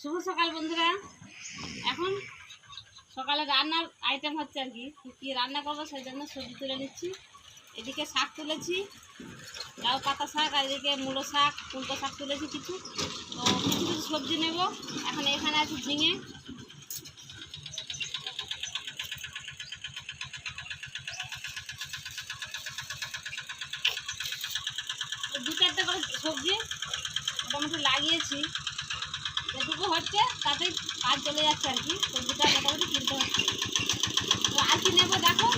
শুভ সকাল বন্ধুরা। এখন সকালে রান্নার আইটেম হচ্ছে আর কি, কী রান্না করব সেই জন্য সবজি তুলে নিচ্ছি। এদিকে শাক তুলেছি, লাউ পাতা শাক, আর এদিকে মূলো শাক কুলকো শাক তুলেছি কিছু। তো কিছু কিছু সবজি নেব। এখন এখানে আছে ঝিঙে। দু চারটে করে সবজি মোটামুটি লাগিয়েছি। হচ্ছে তাতেই কাজ চলে যাচ্ছে আর কি। সবজিটা মোটামুটি কিনতে হচ্ছে। তো আর কি নেব দেখো?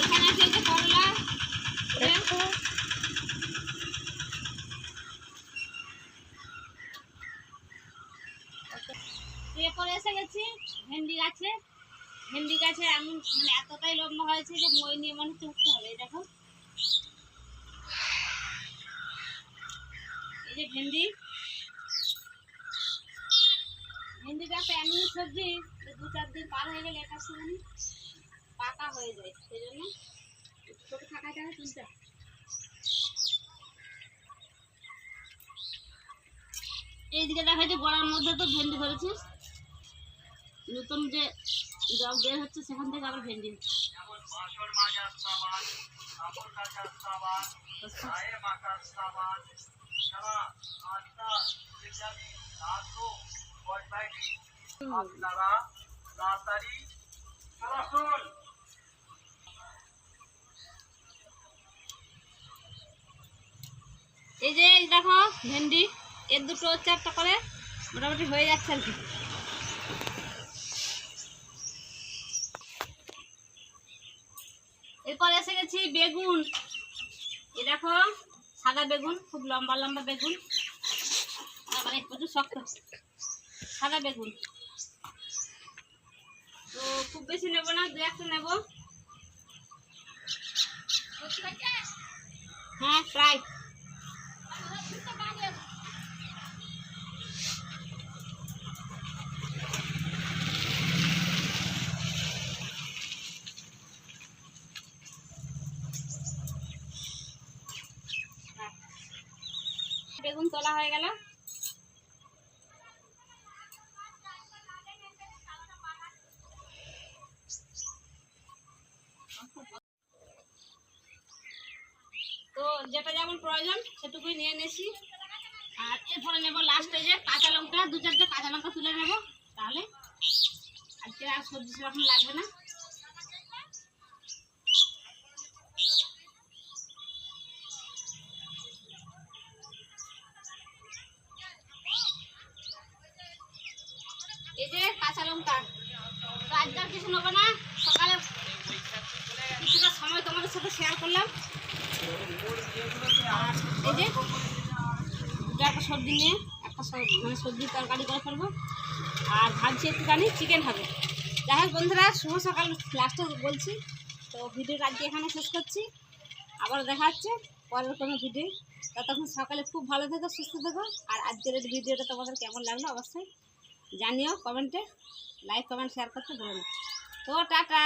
এখানে আছে যে করলা এরপরে এসে গেছি, ভেন্ডি গাছে। ভেন্ডি গাছে এমন মানে এতটাই লম্বা হয়েছে যে মই নিয়ে মনে হচ্ছে হবে দেখো। এই যে ভেন্ডি। একটা সবজি দু চার দিন পার হয়ে গেলে এটা সময় পাকা হয়ে যায় সেই জন্য ছোটো থাকায় টাকা তুলতে এইদিকে দেখা যায় গড়ার মধ্যে তো ভেন্ডি ধরেছে। নতুন যে জল বের হচ্ছে সেখান থেকে আবার ভেন্ডি। হচ্ছে এই যে দেখো, ভেন্ডি, এর দুটো চারটা করে মোটামুটি হয়ে যাচ্ছে আর কি। এরপর এসে গেছি বেগুন। এই দেখো, সাদা বেগুন, খুব লম্বা লম্বা বেগুন। মানে প্রচুর শক্ত। সাদা বেগুন। তো খুব বেশি নেব না দু একটা নেব। হ্যাঁ প্রায় বেগুন তোলা হয়ে গেল। যেটা যেমন প্রয়োজন, সেটুকুই নিয়ে নিয়েছি। আর এরপরে নেব লাস্টে যে কাঁচা লঙ্কা, দু চারটে কাঁচা লঙ্কা তুলে নেব, তাহলে আজকে আর সবজি সেরকম লাগবে না। এই যে কাঁচা লঙ্কা তো আজকে আর কিছু নেব না সকালে কিছুটা সময় তোমাদের সাথে শেয়ার করলাম দুটো একটা সবজি নিয়ে, একটা মানে সবজির তরকারি করে ফেলব। আর ভাবছি একটুখানি চিকেন হবে যাই হোক বন্ধুরা, শুভ সকাল লাস্টে বলছি। তো ভিডিওটা আজকে এখানে শেষ করছি। আবার দেখা হচ্ছে পরের কোনো ভিডিও ততক্ষণ সকালে খুব ভালো থেকো, সুস্থ থেকো। আর আজকের ভিডিওটা তোমাদের কেমন লাগল অবশ্যই জানিও কমেন্টে। লাইক কমেন্ট শেয়ার করতে না। তো টাটা!